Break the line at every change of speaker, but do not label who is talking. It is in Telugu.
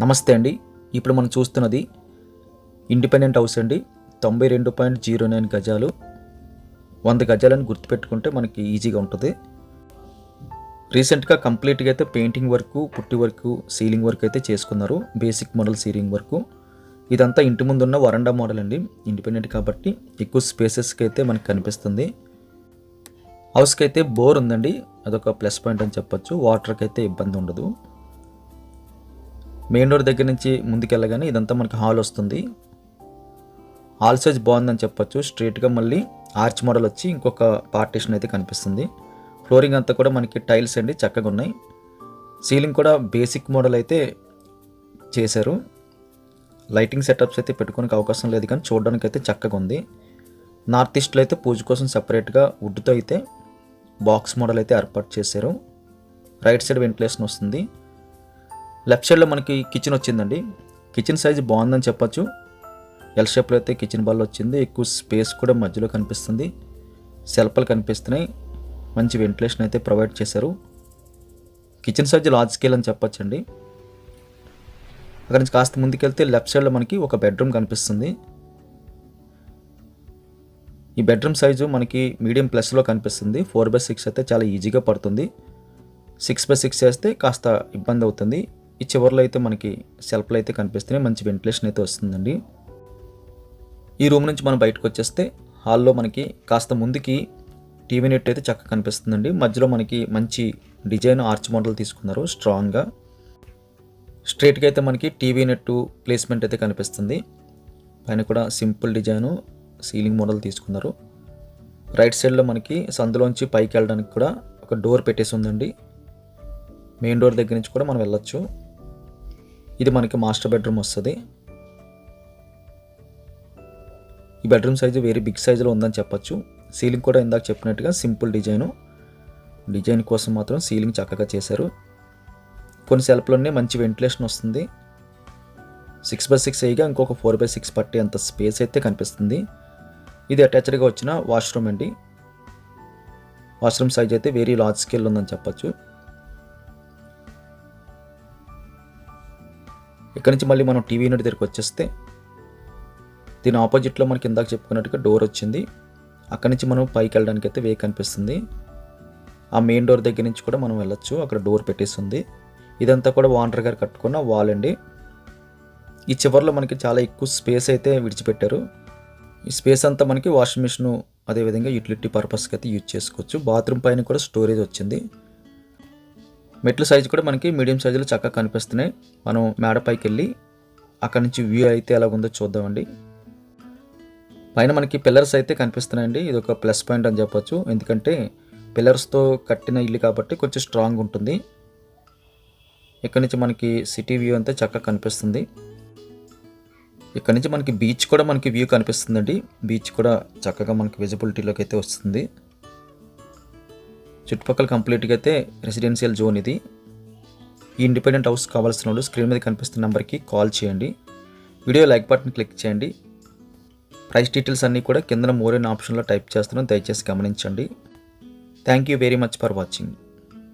నమస్తే అండి. ఇప్పుడు మనం చూస్తున్నది ఇండిపెండెంట్ హౌస్ అండి. తొంభై రెండు పాయింట్ జీరో నైన్ గజాలు. వంద గజాలని గుర్తుపెట్టుకుంటే మనకి ఈజీగా ఉంటుంది. రీసెంట్గా కంప్లీట్గా అయితే painting work putty work ceiling work అయితే చేసుకున్నారు. Basic model ceiling work. ఇదంతా ఇంటి ముందు ఉన్న వరండా మోడల్ అండి. ఇండిపెండెంట్ కాబట్టి ఎక్కువ స్పేసెస్కి అయితే మనకు కనిపిస్తుంది. హౌస్కి అయితే బోర్ ఉందండి. అదొక ప్లస్ పాయింట్ అని చెప్పొచ్చు. వాటర్కి అయితే ఇబ్బంది ఉండదు. మెయిన్ డోర్ దగ్గర నుంచి ముందుకెళ్ళగానే ఇదంతా మనకి హాల్ వస్తుంది. హాల్ సైజ్ బాగుందని చెప్పొచ్చు. స్ట్రైట్గా మళ్ళీ ఆర్చ్ మోడల్ వచ్చి ఇంకొక పార్టీషన్ అయితే కనిపిస్తుంది. ఫ్లోరింగ్ అంతా కూడా మనకి టైల్స్ అండి చక్కగా ఉన్నాయి. సీలింగ్ కూడా బేసిక్ మోడల్ అయితే చేశారు. లైటింగ్ సెటప్స్ అయితే పెట్టుకోనికి అవకాశం లేదు కానీ చూడడానికి అయితే చక్కగా ఉంది. నార్త్ ఈస్ట్లో అయితే పూజ కోసం సపరేట్గా వుడ్తో అయితే బాక్స్ మోడల్ అయితే ఏర్పాటు చేశారు. రైట్ సైడ్ వెంటిలేషన్ వస్తుంది. లెఫ్ట్ సైడ్లో మనకి కిచెన్ వచ్చిందండి. కిచెన్ సైజ్ బాగుందని చెప్పచ్చు. ఎల్ షేప్లో అయితే కిచెన్ బాల్ వచ్చింది. ఎక్కువ స్పేస్ కూడా మధ్యలో కనిపిస్తుంది. సెల్పలు కనిపిస్తున్నాయి. మంచి వెంటిలేషన్ అయితే ప్రొవైడ్ చేశారు. కిచెన్ సైజ్ లార్జ్ స్కేల్ అని చెప్పచ్చండి. అక్కడి నుంచి కాస్త ముందుకెళ్తే లెఫ్ట్ సైడ్లో మనకి ఒక బెడ్రూమ్ కనిపిస్తుంది. ఈ బెడ్రూమ్ సైజు మనకి మీడియం ప్లస్లో కనిపిస్తుంది. ఫోర్ బై సిక్స్ అయితే చాలా ఈజీగా పడుతుంది. సిక్స్ బై సిక్స్ చేస్తే కాస్త ఇబ్బంది అవుతుంది. ఈ చివరిలో అయితే మనకి సెల్ఫ్లు అయితే కనిపిస్తున్నాయి. మంచి వెంటిలేషన్ అయితే వస్తుందండి. ఈ రూమ్ నుంచి మనం బయటకు వచ్చేస్తే హాల్లో మనకి కాస్త ముందుకి టీవీ నెట్ అయితే చక్కగా కనిపిస్తుందండి. మధ్యలో మనకి మంచి డిజైన్ ఆర్చ్ మోడల్ తీసుకున్నారు స్ట్రాంగ్గా. స్ట్రైట్గా అయితే మనకి టీవీ నెట్ ప్లేస్మెంట్ అయితే కనిపిస్తుంది. పైన కూడా సింపుల్ డిజైను సీలింగ్ మోడల్ తీసుకున్నారు. రైట్ సైడ్లో మనకి సందులోంచి పైకి వెళ్ళడానికి కూడా ఒక డోర్ పెట్టేసి ఉందండి. మెయిన్ డోర్ దగ్గర నుంచి కూడా మనం వెళ్ళొచ్చు. ఇది మనకి మాస్టర్ బెడ్రూమ్ వస్తుంది. ఈ బెడ్రూమ్ సైజు వేరే బిగ్ సైజులో ఉందని చెప్పచ్చు. సీలింగ్ కూడా ఇందాక చెప్పినట్టుగా సింపుల్ డిజైను. డిజైన్ కోసం మాత్రం సీలింగ్ చక్కగా చేశారు. కొన్ని సెల్ఫ్లోనే మంచి వెంటిలేషన్ వస్తుంది. సిక్స్ బై సిక్స్ అయ్యిగా ఇంకొక ఫోర్ బై సిక్స్ పట్టే అంత స్పేస్ అయితే కనిపిస్తుంది. ఇది అటాచ్డ్గా వచ్చిన వాష్రూమ్ అండి. వాష్రూమ్ సైజ్ అయితే వెరీ లార్జ్ స్కేల్ ఉందని చెప్పొచ్చు. ఇక్కడ నుంచి మళ్ళీ మనం టీవీ యూనిట్ దగ్గరికి వచ్చేస్తే దీని ఆపోజిట్లో మనకి ఇందాక చెప్పుకున్నట్టుగా డోర్ వచ్చింది. అక్కడి నుంచి మనం పైకి వెళ్ళడానికి అయితే వే కనిపిస్తుంది. ఆ మెయిన్ డోర్ దగ్గర నుంచి కూడా మనం వెళ్ళొచ్చు. అక్కడ డోర్ పెట్టేసి ఉంది ఇదంతా కూడా వాండర్ గారు కట్టుకున్న వాల్ అండి. ఈ చివరిలో మనకి చాలా ఎక్కువ స్పేస్ అయితే విడిచిపెట్టారు. ఈ స్పేస్ అంతా మనకి వాషింగ్ మిషన్ అదేవిధంగా యూటిలిటీ పర్పస్కి అయితే యూజ్ చేసుకోవచ్చు. బాత్రూమ్ పైన కూడా స్టోరేజ్ వచ్చింది. మెట్ల సైజు కూడా మనకి మీడియం సైజులో చక్కగా కనిపిస్తున్నాయి. మనం మేడ పైకి వెళ్ళి అక్కడ నుంచి వ్యూ అయితే ఎలా ఉందో చూద్దామండి. పైన మనకి పిల్లర్స్ అయితే కనిపిస్తున్నాయండి. ఇది ఒక ప్లస్ పాయింట్ అని చెప్పొచ్చు. ఎందుకంటే పిల్లర్స్తో కట్టిన ఇల్లు కాబట్టి కొంచెం స్ట్రాంగ్ ఉంటుంది. ఇక్కడ నుంచి మనకి సిటీ వ్యూ అంతా చక్కగా కనిపిస్తుంది. ఇక్కడ నుంచి మనకి బీచ్ కూడా మనకి వ్యూ కనిపిస్తుందండి. బీచ్ కూడా చక్కగా మనకి విజిబిలిటీలోకి అయితే వస్తుంది. చుట్టుపక్కల కంప్లీట్గా అయితే రెసిడెన్షియల్ జోన్ ఇది. ఈ ఇండిపెండెంట్ హౌస్ కావాల్సిన వాళ్ళు స్క్రీన్ మీద కనిపిస్తున్న నెంబర్కి కాల్ చేయండి. వీడియో లైక్ బటన్ క్లిక్ చేయండి. ప్రైస్ డీటెయిల్స్ అన్నీ కూడా కింద మోరైన ఆప్షన్లో టైప్ చేస్తున్నాను. దయచేసి గమనించండి. Thank you very much for watching.